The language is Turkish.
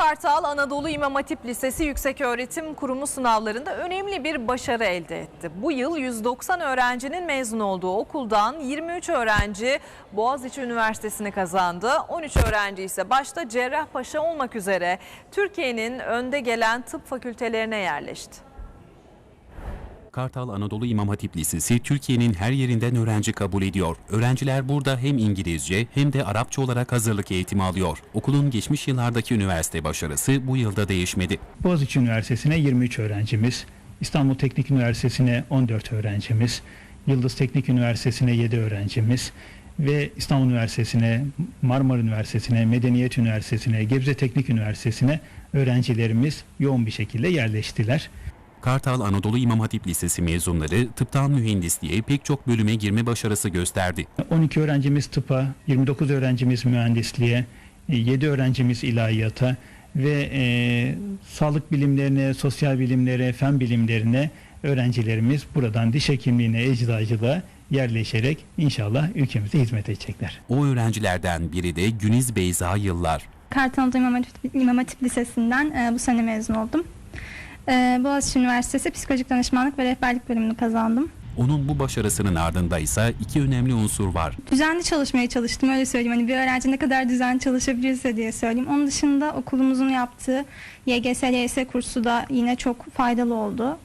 Kartal Anadolu İmam Hatip Lisesi Yükseköğretim Kurumu sınavlarında önemli bir başarı elde etti. Bu yıl 190 öğrencinin mezun olduğu okuldan 23 öğrenci Boğaziçi Üniversitesi'ni kazandı. 13 öğrenci ise başta Cerrahpaşa olmak üzere Türkiye'nin önde gelen tıp fakültelerine yerleşti. Kartal Anadolu İmam Hatip Lisesi Türkiye'nin her yerinden öğrenci kabul ediyor. Öğrenciler burada hem İngilizce hem de Arapça olarak hazırlık eğitimi alıyor. Okulun geçmiş yıllardaki üniversite başarısı bu yılda değişmedi. Boğaziçi Üniversitesi'ne 23 öğrencimiz, İstanbul Teknik Üniversitesi'ne 14 öğrencimiz, Yıldız Teknik Üniversitesi'ne 7 öğrencimiz ve İstanbul Üniversitesi'ne, Marmara Üniversitesi'ne, Medeniyet Üniversitesi'ne, Gebze Teknik Üniversitesi'ne öğrencilerimiz yoğun bir şekilde yerleştiler. Kartal Anadolu İmam Hatip Lisesi mezunları tıptan mühendisliğe pek çok bölüme girme başarısı gösterdi. 12 öğrencimiz tıpa, 29 öğrencimiz mühendisliğe, 7 öğrencimiz ilahiyata ve e, sağlık bilimlerine, sosyal bilimlere, fen bilimlerine öğrencilerimiz buradan diş hekimliğine, eczacılığa yerleşerek inşallah ülkemize hizmet edecekler. O öğrencilerden biri de Güniz Beyza Yıllar. Kartal Anadolu İmam Hatip, İmam Hatip Lisesi'nden e, bu sene mezun oldum. E, Boğaziçi Üniversitesi Psikolojik Danışmanlık ve Rehberlik bölümünü kazandım. Onun bu başarısının ardında ise iki önemli unsur var. Düzenli çalışmaya çalıştım öyle söyleyeyim. Hani bir öğrenci ne kadar düzenli çalışabilirse diye söyleyeyim. Onun dışında okulumuzun yaptığı YGS, LYS kursu da yine çok faydalı oldu.